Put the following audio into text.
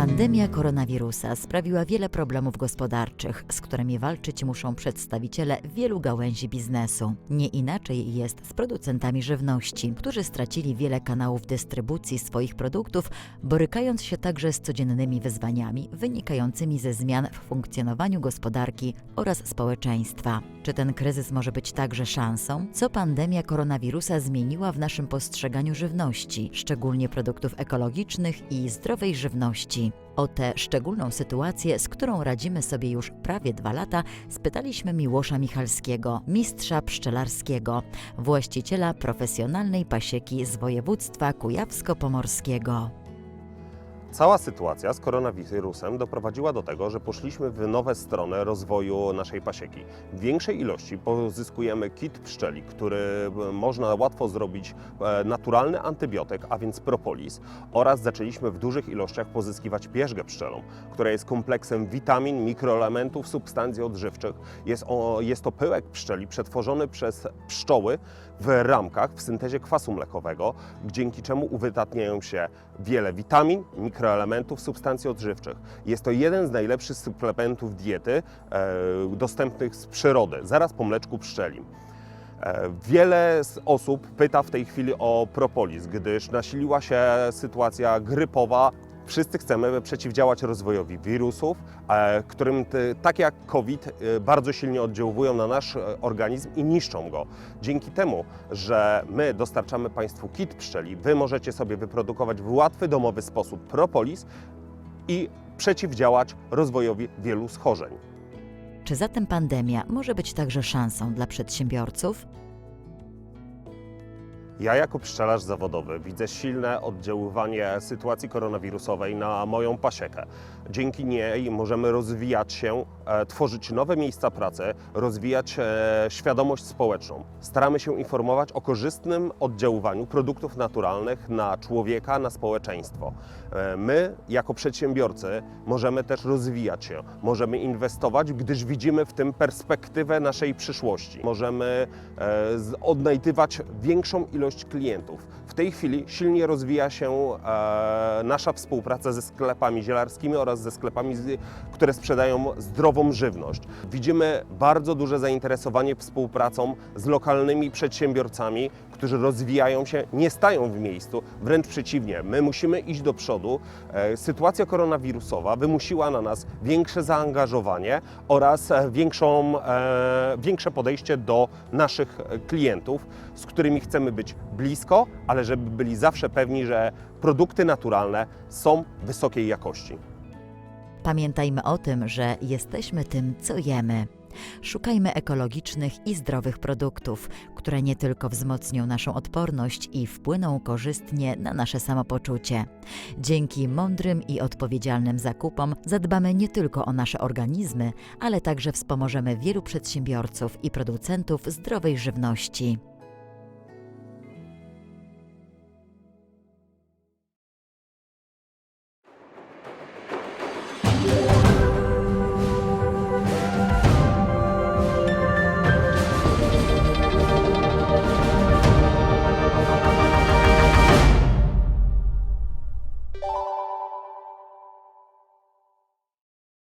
Pandemia koronawirusa sprawiła wiele problemów gospodarczych, z którymi walczyć muszą przedstawiciele wielu gałęzi biznesu. Nie inaczej jest z producentami żywności, którzy stracili wiele kanałów dystrybucji swoich produktów, borykając się także z codziennymi wyzwaniami wynikającymi ze zmian w funkcjonowaniu gospodarki oraz społeczeństwa. Czy ten kryzys może być także szansą? Co pandemia koronawirusa zmieniła w naszym postrzeganiu żywności, szczególnie produktów ekologicznych i zdrowej żywności? O tę szczególną sytuację, z którą radzimy sobie już prawie dwa lata, spytaliśmy Miłosza Michalskiego, mistrza pszczelarskiego, właściciela profesjonalnej pasieki z województwa kujawsko-pomorskiego. Cała sytuacja z koronawirusem doprowadziła do tego, że poszliśmy w nowe strony rozwoju naszej pasieki. W większej ilości pozyskujemy kit pszczeli, który można łatwo zrobić e, naturalny antybiotyk, a więc propolis, oraz zaczęliśmy w dużych ilościach pozyskiwać pierzgę pszczelą, która jest kompleksem witamin, mikroelementów, substancji odżywczych. Jest, o, jest to pyłek pszczeli przetworzony przez pszczoły w ramkach w syntezie kwasu mlekowego, dzięki czemu uwydatniają się wiele witamin, mikroelementów, substancji odżywczych. Jest to jeden z najlepszych suplementów diety e, dostępnych z przyrody, zaraz po mleczku pszczelim. E, Wiele osób pyta w tej chwili o propolis, gdyż nasiliła się sytuacja grypowa. Wszyscy chcemy przeciwdziałać rozwojowi wirusów, e, którym tak jak COVID e, bardzo silnie oddziałują na nasz e, organizm i niszczą go. Dzięki temu, że my dostarczamy Państwu kit pszczeli, Wy możecie sobie wyprodukować w łatwy, domowy sposób propolis i przeciwdziałać rozwojowi wielu schorzeń. Czy zatem pandemia może być także szansą dla przedsiębiorców? Ja jako pszczelarz zawodowy widzę silne oddziaływanie sytuacji koronawirusowej na moją pasiekę. Dzięki niej możemy rozwijać się, e, tworzyć nowe miejsca pracy, rozwijać e, świadomość społeczną. Staramy się informować o korzystnym oddziaływaniu produktów naturalnych na człowieka, na społeczeństwo. E, my jako przedsiębiorcy możemy też rozwijać się, możemy inwestować, gdyż widzimy w tym perspektywę naszej przyszłości. Możemy odnajdywać większą ilość klientów. W tej chwili silnie rozwija się nasza współpraca ze sklepami zielarskimi oraz ze sklepami, które sprzedają zdrową żywność. Widzimy bardzo duże zainteresowanie współpracą z lokalnymi przedsiębiorcami, którzy rozwijają się, nie stają w miejscu, wręcz przeciwnie, my musimy iść do przodu. E, Sytuacja koronawirusowa wymusiła na nas większe zaangażowanie oraz e, większą, e, większe podejście do naszych klientów, z którymi chcemy być blisko, ale żeby byli zawsze pewni, że produkty naturalne są wysokiej jakości. Pamiętajmy o tym, że jesteśmy tym, co jemy. Szukajmy ekologicznych i zdrowych produktów, które nie tylko wzmocnią naszą odporność i wpłyną korzystnie na nasze samopoczucie. Dzięki mądrym i odpowiedzialnym zakupom zadbamy nie tylko o nasze organizmy, ale także wspomożemy wielu przedsiębiorców i producentów zdrowej żywności.